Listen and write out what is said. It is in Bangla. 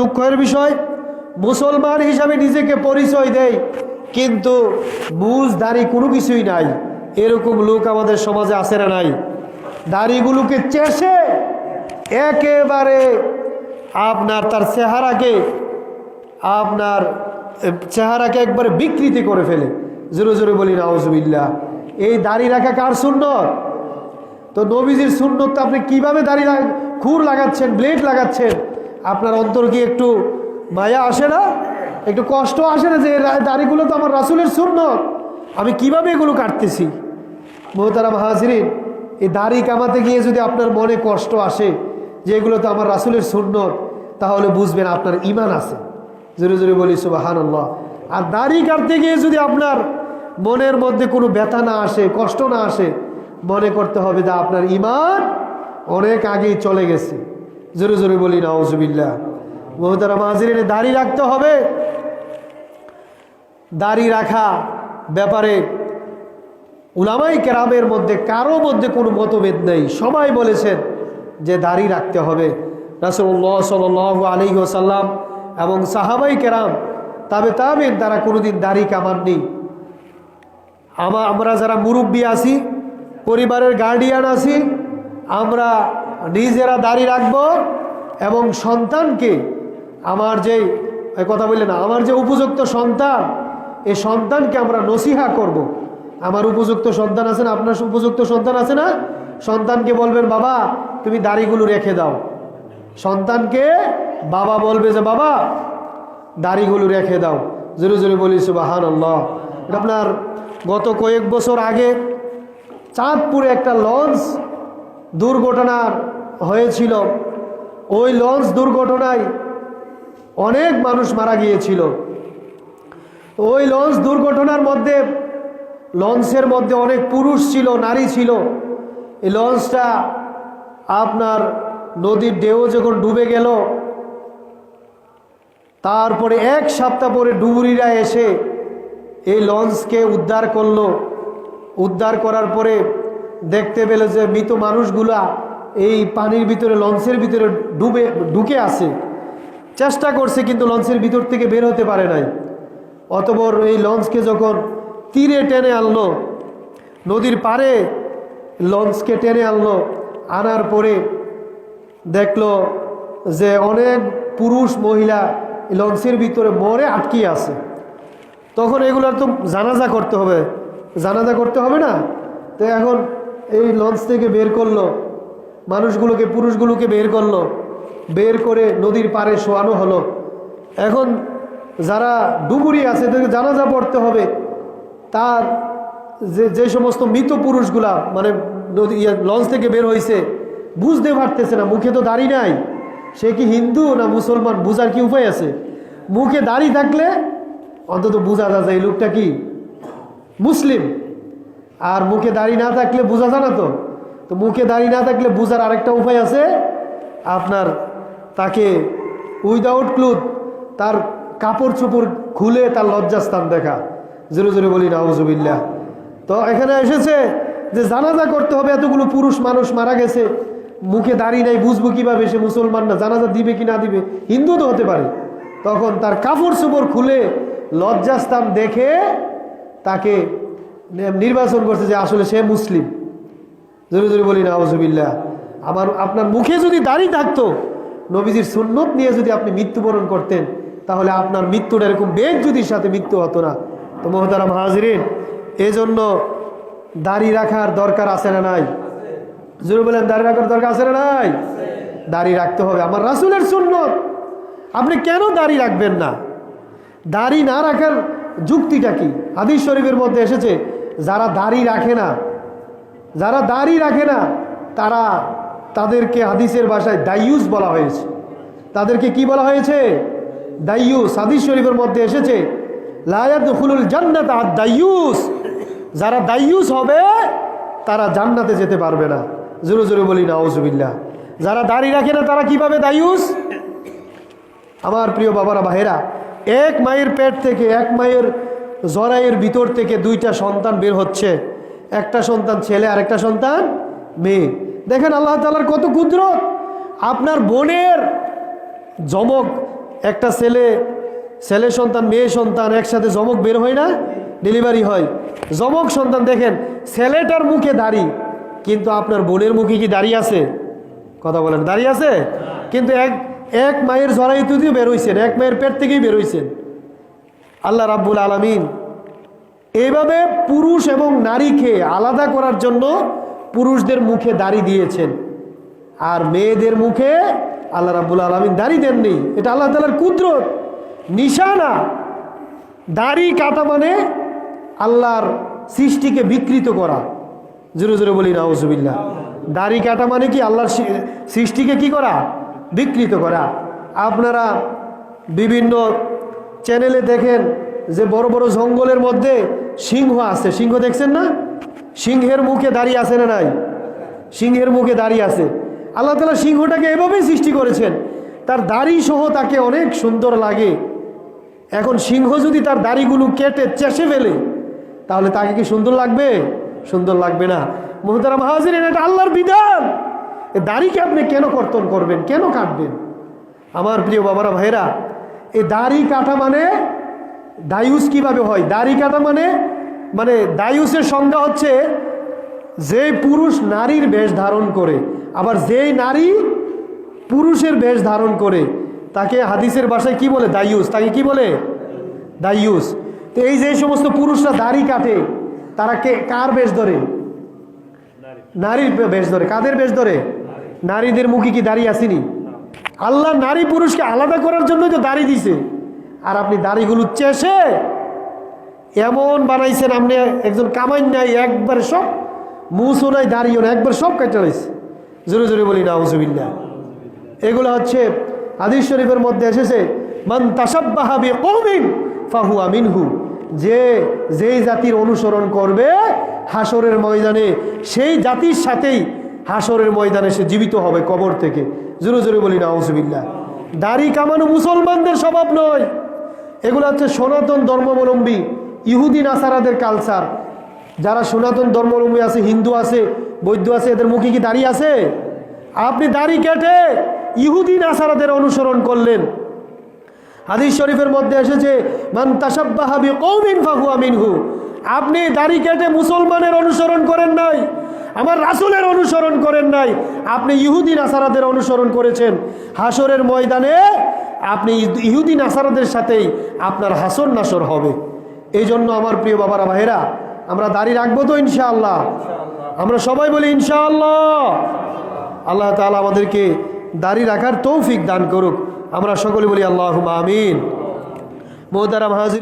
দুঃখের বিষয়, মুসলমান হিসাবে নিজেকে পরিচয় দেয়, কিন্তু বুঝ দাড়ি কোনো কিছুই নাই। এরকম লোক আমাদের সমাজে আসে না নাই? দাড়িগুলোকে চেষে একেবারে আপনার তার চেহারাকে, আপনার চেহারাকে একবারে বিকৃতি করে ফেলে। জোরে জোরে বলি, নাউজুবিল্লাহ। এই দাড়ি রাখা কার সুন্নত? তো নবীজির সুন্নত তো আপনি কীভাবে দাড়ি খুর লাগাচ্ছেন, ব্লেড লাগাচ্ছেন? আপনার অন্তর কি একটু মায়া আসে না? একটু কষ্ট আসে না যে দাড়িগুলো তো আমার রাসুলের শূন্য আমি কীভাবে এগুলো কাটতেছি? মোহতারাম হাজরিন, এই দাড়ি কামাতে গিয়ে যদি আপনার মনে কষ্ট আসে যে এগুলো তো আমার রাসুলের শূন্য তাহলে বুঝবেন আপনার ইমান আছে। জোরে জোরে বলি সুবাহান আর দাড়ি কাটতে গিয়ে যদি আপনার মনের মধ্যে কোনো ব্যথা না আসে, কষ্ট না আসে, মনে করতে হবে যে আপনার ইমান অনেক আগেই চলে গেছে। জোরে জোরে বলি নওয়াজবিল্লা মোহতারাম হাজরিনে দাড়ি রাখতে হবে। দাড়ি রাখা ব্যাপারে উলামাই কেরামের মধ্যে কারও মধ্যে কোনো মতভেদ নেই। সবাই বলেছেন যে দাড়ি রাখতে হবে। রাসুল্লাহ সাল আলী ওসাল্লাম এবং সাহাবাই কেরাম, তবে তাবেন, তারা কোনোদিন দাড়ি কামাননি। আমা, আমরা যারা মুরব্বী আছি, পরিবারের গার্ডিয়ান আছি, আমরা নিজেরা দাড়ি রাখব এবং সন্তানকে আমার যে কথা বললেন না, আমার যে উপযুক্ত সন্তান এই সন্তানকে আমরা নসিহা করব। আমার উপযুক্ত সন্তান আছে না? আপনার উপযুক্ত সন্তান আছে না? সন্তানকে বলবেন, বাবা, তুমি দাড়িগুলো রেখে দাও। সন্তানকে বাবা বলবে যে, বাবা, দাড়িগুলো রেখে দাও। জোরে জোরে বলি সুবাহান আল্লাহ আপনার গত কয়েক বছর আগে চাঁদপুরে একটা লঞ্চ দুর্ঘটনা হয়েছিল। ওই লঞ্চ দুর্ঘটনায় অনেক মানুষ মারা গিয়েছিল। ওই লঞ্চ দুর্ঘটনার মধ্যে, লঞ্চের মধ্যে অনেক পুরুষ ছিল, নারী ছিল। এই লঞ্চটা আপনার নদীর ঢেউ যখন ডুবে গেল, তারপরে এক সপ্তাহ পরে ডুবুরিরা এসে এই লঞ্চকে উদ্ধার করল। উদ্ধার করার পরে দেখতে পেল যে মৃত মানুষগুলা এই পানির ভিতরে, লঞ্চের ভিতরে ডুবে, ঢুকে আছে। চেষ্টা করছে কিন্তু লঞ্চের ভিতর থেকে বের হতে পারে নাই। অতবর এই লঞ্চকে যখন তীরে টেনে আনলো, নদীর পারে লঞ্চকে টেনে আনলো, আনার পরে দেখল যে অনেক পুরুষ, মহিলা লঞ্চের ভিতরে মরে আটকিয়ে আছে। তখন এগুলোর তো জানাজা করতে হবে। জানাজা করতে হবে না? তো এখন এই লঞ্চ থেকে বের করল। মানুষগুলোকে পুরুষগুলোকে বের করল। বের করে নদীর পাড়ে শোয়ানো হলো। এখন যারা ডুবুরি আছে তাদেরকে জানাজা পড়তে হবে। তার যে যে সমস্ত মৃত পুরুষগুলা মানে নদী ইয়ে, লঞ্চ থেকে বের হয়েছে বুঝতে পারতেছে না মুখে তো দাড়ি নাই। সে কি হিন্দু না মুসলমান বুঝার কি উপায় আছে? মুখে দাড়ি থাকলে অন্তত বোঝা যায় এই লোকটা কি মুসলিম? আর মুখে দাড়ি না থাকলে বোঝা যায় না তো। তো মুখে দাড়ি না থাকলে বোঝার আরেকটা উপায় আছে। আপনার তাকে উইদাউট ক্লুথ তার কাপড় চোপড় খুলে তার লজ্জাস্থান দেখা। জোরে জোরে বলি, নাউজুবিল্লাহ। তো এখানে এসেছে যে জানাজা করতে হবে, এতগুলো পুরুষ মানুষ মারা গেছে। মুখে দাড়ি নাই, বুঝব কীভাবে সে মুসলমান না, জানাজা দিবে কি না দিবে? হিন্দু তো হতে পারে। তখন তার কাপড় চোপড় খুলে লজ্জাস্থান দেখে তাকে নির্বাচন করছে যে আসলে সে মুসলিম। জোরে জোরে বলি নাউজুবিল্লাহ আমার, আপনার মুখে যদি দাড়ি থাকতো, নবীজির সুন্নত নিয়ে যদি আপনি মৃত্যুবরণ করতেন, তাহলে আপনার মৃত্যুটা এরকম বেগ যদি সাথে মৃত্যু হতো না। তো মোহতারাম হাজরিন, এজন্য দাড়ি রাখার দরকার আছে না নাই? জোরে বলেন, দাড়ি রাখার দরকার আছে না নাই? দাড়ি রাখতে হবে। আমার রাসুলের সুন্নত। আপনি কেন দাড়ি রাখবেন না? দাড়ি না রাখার যুক্তিটা কি? হাদিস শরীফের মধ্যে এসেছে যারা দাড়ি রাখে না, যারা দাড়ি রাখে না, তারা তাদেরকে হাদিসের ভাষায় দাইয়ুস বলা হয়েছে। তাদেরকে কি বলা হয়েছে? দাইয়ুস। হাদিস শরীফের মধ্যে এসেছে লায়াত হুলুল জান্নাত আর দাইয়ুস। যারা দাইয়ুস হবে, তারা জান্নাতে যেতে পারবে না। জোরে জোরে বলি না ওজুবিল্লা যারা দাড়ি রাখে না, তারা কীভাবে দায়ুস আমার প্রিয় বাবারা ভাইরা এক মায়ের পেট থেকে এক মায়ের জরায়ের ভিতর থেকে দুইটা সন্তান বের হচ্ছে। একটা সন্তান ছেলে আর একটা সন্তান মেয়ে। দেখেন আল্লাহ তালার কত কুদরত। আপনার বোনের জমক, একটা ছেলে ছেলে সন্তান, মেয়ে সন্তান একসাথে জমক বের হয় না, ডেলিভারি হয়। জমক সন্তান দেখেন, ছেলেটার মুখে দাড়ি, কিন্তু আপনার বোনের মুখে কি দাড়ি আছে? কথা বলেন দাঁড়িয়ে আছে? কিন্তু এক এক মায়ের জরায়ু দিয়ে বেরোইছেন এক মায়ের পেট থেকেই বেরোইছেন আল্লাহ রাব্বুল আলামিন এইভাবে পুরুষ এবং নারীকে আলাদা করার জন্য পুরুষদের মুখে দাড়ি দিয়েছেন। আর মেয়েদের মুখে আল্লাহ রাব্বুল আলমিন দাড়ি দেননি। এটা আল্লাহ তালার কুদরত। নিশানা। দাড়ি কাটা মানে আল্লাহর সৃষ্টিকে বিকৃত করা। জোরে জোরে বলি না নাউজুবিল্লাহ। দাড়ি কাটা মানে কি? আল্লাহর সৃষ্টিকে কি করা? বিকৃত করা। আপনারা বিভিন্ন চ্যানেলে দেখেন যে বড় বড় জঙ্গলের মধ্যে সিংহ আছে। সিংহ দেখছেন না? সিংহের মুখে দাঁড়িয়ে আছে না নাই? সিংহের মুখে দাঁড়িয়ে আছে। আল্লাহ তালা সিংহটাকে এভাবেই সৃষ্টি করেছেন। তার দাড়ি সহ তাকে অনেক সুন্দর লাগে। এখন সিংহ যদি তার দাড়িগুলো কেটে চেষে ফেলে, তাহলে তাকে কি সুন্দর লাগবে? সুন্দর লাগবে না। মোহতারা মাহাজির এটা আল্লাহর বিধান। দাড়িকে আপনি কেন কর্তন করবেন? কেন কাটবেন? আমার প্রিয় বাবারা ভাইরা এই দাড়ি কাটা মানে দায়ুস কীভাবে হয়? দাড়ি কাটা মানে মানে দায়ুসের সংজ্ঞা হচ্ছে যে পুরুষ নারীর বেশ ধারণ করে, আবার যেই নারী পুরুষের বেশ ধারণ করে, তাকে হাদিসের বাসায় কি বলে? দায়ুস। তাকে কি বলে? দায়ুস। তো এই যে সমস্ত পুরুষরা দাড়ি কাটে, তারা কে, কার বেশ ধরে? নারীর বেশ ধরে। কাদের বেশ ধরে? নারীদের মুখে কি দাড়ি আসেনি? আল্লাহ নারী পুরুষকে আলাদা করার জন্য তো দাড়ি দিছে। আর আপনি দাড়িগুলো চেষে এমন বানাইছেন, আপনি একজন কামাই নাই, একবার সব মুসও নাই দাঁড়িয়েও না একবার সব কেটে জোরে জোরে বলি না হুজুবিল্লা এগুলো হচ্ছে হাদিস শরীফের মধ্যে এসেছে, মান তাসাব্বাহাবি কৌমিন ফাহু আমিনহু যে যেই জাতির অনুসরণ করবে হাসরের ময়দানে, সেই জাতির সাথেই হাসরের ময়দানে সে জীবিত হবে কবর থেকে। জোরে জোরে বলি না হুজুবিল্লা দাড়ি কামানো মুসলমানদের স্বভাব নয়। এগুলো হচ্ছে সনাতন ধর্মাবলম্বী ইহুদি নাসারাদের কালচার যারা সনাতন ধর্মাবলম্বী আছে, হিন্দু আছে, বৌদ্ধ আছে, এদের মুখে কি দাড়ি আছে? আপনি দাড়ি কেটে ইহুদি নাসারাদের অনুসরণ করলেন। হাদিস শরীফের মধ্যে এসেছে, মান তাসাব্বাহাবি কৌমিন ফাহু আমিনহু আপনি দাড়ি কেটে মুসলমানের অনুসরণ করেন নাই, আমার রাসূলের অনুসরণ করেন নাই, আপনি ইহুদি নাসারাদের অনুসরণ করেছেন। হাসরের ময়দানে আপনি ইহুদি নাসারাদের সাথেই আপনার হাসর নাসর হবে। এই জন্য আমার প্রিয় বাবারা ভাইরা আমরা দাড়ি রাখব তো ইনশাআল্লাহ। আমরা সবাই বলি ইনশাআল্লাহ। আল্লাহ তাআলা আমাদেরকে দাড়ি রাখার তৌফিক দান করুক। আমরা সকলে বলি আল্লাহ আমিন। মোহতারাম হাজির